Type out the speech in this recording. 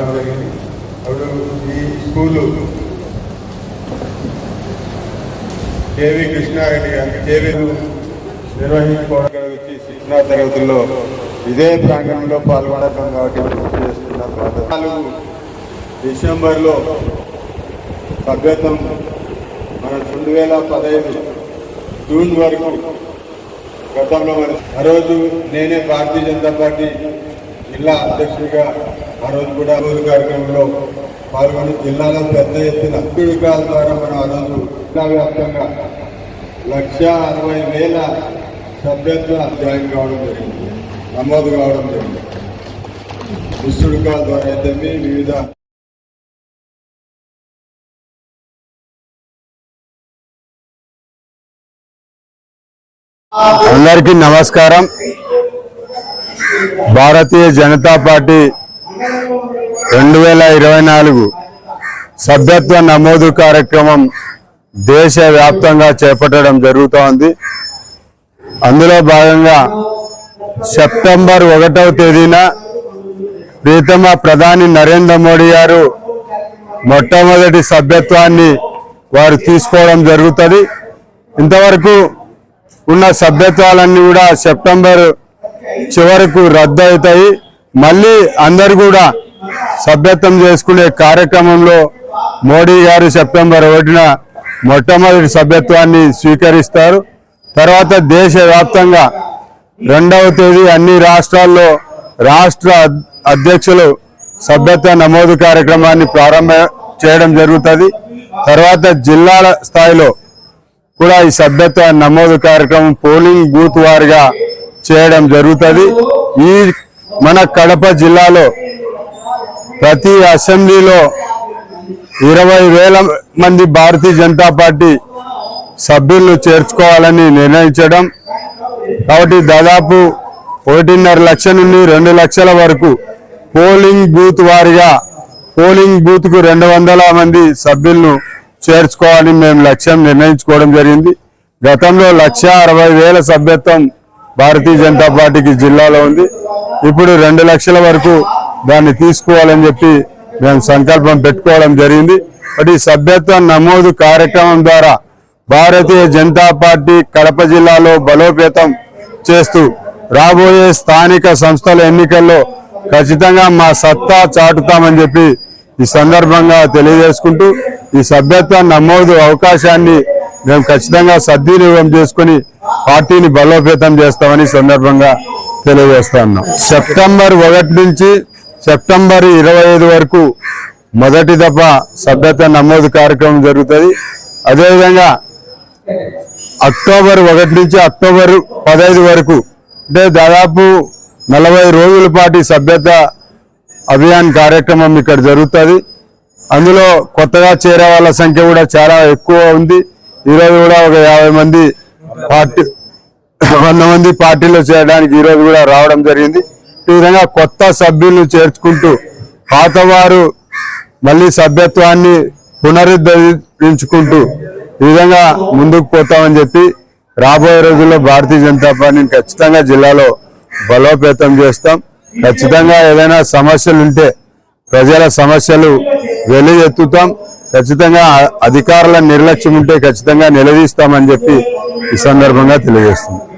రావడం జరిగింది అప్పుడు ఈ స్కూలు. కేవీ కృష్ణారెడ్డి గారికి కేవీలు నిర్వహించుకోవడం వచ్చి శిక్షణా తరగతుల్లో ఇదే ప్రాంగణంలో పాల్గొనడం కాబట్టి నాలుగు డిసెంబర్లో భగతం మన రెండు వేల పదహైదు జూన్ వరకు గతంలో మన ఆ రోజు నేనే భారతీయ జనతా పార్టీ జిల్లా అధ్యక్షుడిగా ఆ రోజు కూడా రోజు కార్యక్రమంలో పాల్గొని జిల్లాలో పెద్ద ఎత్తున వికాల ద్వారా మనం ఆ రోజు జిల్లా వ్యాప్తంగా లక్ష అరవై వేల సభ్యత్వ జాయిన్ కావడం జరిగింది. నమోదు కావడం జరిగింది. విస్తుడికాల ద్వారా అయితే వివిధ అందరికీ నమస్కారం. భారతీయ జనతా పార్టీ రెండు వేల ఇరవై నాలుగు సభ్యత్వ నమోదు కార్యక్రమం దేశవ్యాప్తంగా చేపట్టడం జరుగుతోంది. అందులో భాగంగా సెప్టెంబర్ ఒకటవ తేదీన ప్రీతమ ప్రధాని నరేంద్ర మోడీ గారు మొట్టమొదటి సభ్యత్వాన్ని వారు తీసుకోవడం జరుగుతుంది. ఇంతవరకు ఉన్న సభ్యత్వాలన్నీ కూడా సెప్టెంబర్ చివరకు రద్దు అవుతాయి మళ్ళీ అందరు కూడా సభ్యత్వం చేసుకునే కార్యక్రమంలో మోడీ గారు సెప్టెంబర్ ఒకటిన మొట్టమొదటి సభ్యత్వాన్ని స్వీకరిస్తారు. తర్వాత దేశవ్యాప్తంగా రెండవ తేదీ అన్ని రాష్ట్రాల్లో రాష్ట్ర అధ్యక్షులు సభ్యత్వ నమోదు కార్యక్రమాన్ని ప్రారంభ చేయడం జరుగుతుంది. తర్వాత జిల్లాల స్థాయిలో కూడా ఈ సభ్యత్వ నమోదు కార్యక్రమం పోలింగ్ బూత్ వారిగా చేయడం జరుగుతుంది. ఈ మన కడప జిల్లాలో ప్రతి అసెంబ్లీలో ఇరవై వేల మంది భారతీయ జనతా పార్టీ సభ్యులను చేర్చుకోవాలని నిర్ణయించడం కాబట్టి దాదాపు ఒకటిన్నర లక్ష నుండి రెండు లక్షల వరకు పోలింగ్ బూత్ వారిగా పోలింగ్ బూత్కు రెండు వందల మంది సభ్యులను చేర్చుకోవాలని మేము లక్ష్యం నిర్ణయించుకోవడం జరిగింది. గతంలో లక్ష అరవై వేల సభ్యత్వం భారతీయ జనతా పార్టీకి జిల్లాలో ఉంది. ఇప్పుడు రెండు లక్షల వరకు దాన్ని తీసుకోవాలని చెప్పి మేము సంకల్పం పెట్టుకోవడం జరిగింది. కాబట్టి ఈ సభ్యత్వ నమోదు కార్యక్రమం ద్వారా భారతీయ జనతా పార్టీ కడప జిల్లాలో బలోపేతం చేస్తూ రాబోయే స్థానిక సంస్థల ఎన్నికల్లో ఖచ్చితంగా మా సత్తా చాటుతామని చెప్పి ఈ సందర్భంగా తెలియజేసుకుంటూ ఈ సభ్యత్వ నమోదు అవకాశాన్ని మేము ఖచ్చితంగా సద్వినియోగం చేసుకుని పార్టీని బలోపేతం చేస్తామని సందర్భంగా తెలియజేస్తా ఉన్నాం. సెప్టెంబర్ ఒకటి నుంచి సెప్టెంబర్ ఇరవై ఐదు వరకు మొదటి దఫ సభ్యత నమోదు కార్యక్రమం జరుగుతుంది. అదేవిధంగా అక్టోబర్ ఒకటి నుంచి అక్టోబర్ పదహైదు వరకు అంటే దాదాపు నలభై రోజుల పాటు సభ్యత అభియాన్ కార్యక్రమం ఇక్కడ జరుగుతుంది. అందులో కొత్తగా చేరే వాళ్ళ సంఖ్య కూడా చాలా ఎక్కువ ఉంది. ఈరోజు కూడా ఒక యాభై మంది పార్టీ వంద మంది పార్టీలో చేరడానికి ఈరోజు కూడా రావడం జరిగింది. ఈ విధంగా కొత్త సభ్యులను చేర్చుకుంటూ పాతవారు మళ్ళీ సభ్యత్వాన్ని పునరుద్ధరించుకుంటూ ఈ విధంగా ముందుకు పోతామని చెప్పి రాబోయే రోజుల్లో భారతీయ జనతా పార్టీని ఖచ్చితంగా జిల్లాలో బలోపేతం చేస్తాం. ఖచ్చితంగా ఏదైనా సమస్యలు ఉంటే ప్రజల సమస్యలు ఎత్తుతాం. ఖచ్చితంగా అధికారుల నిర్లక్ష్యం ఉంటే ఖచ్చితంగా నిలదీస్తామని చెప్పి ఈ సందర్భంగా తెలియజేస్తుంది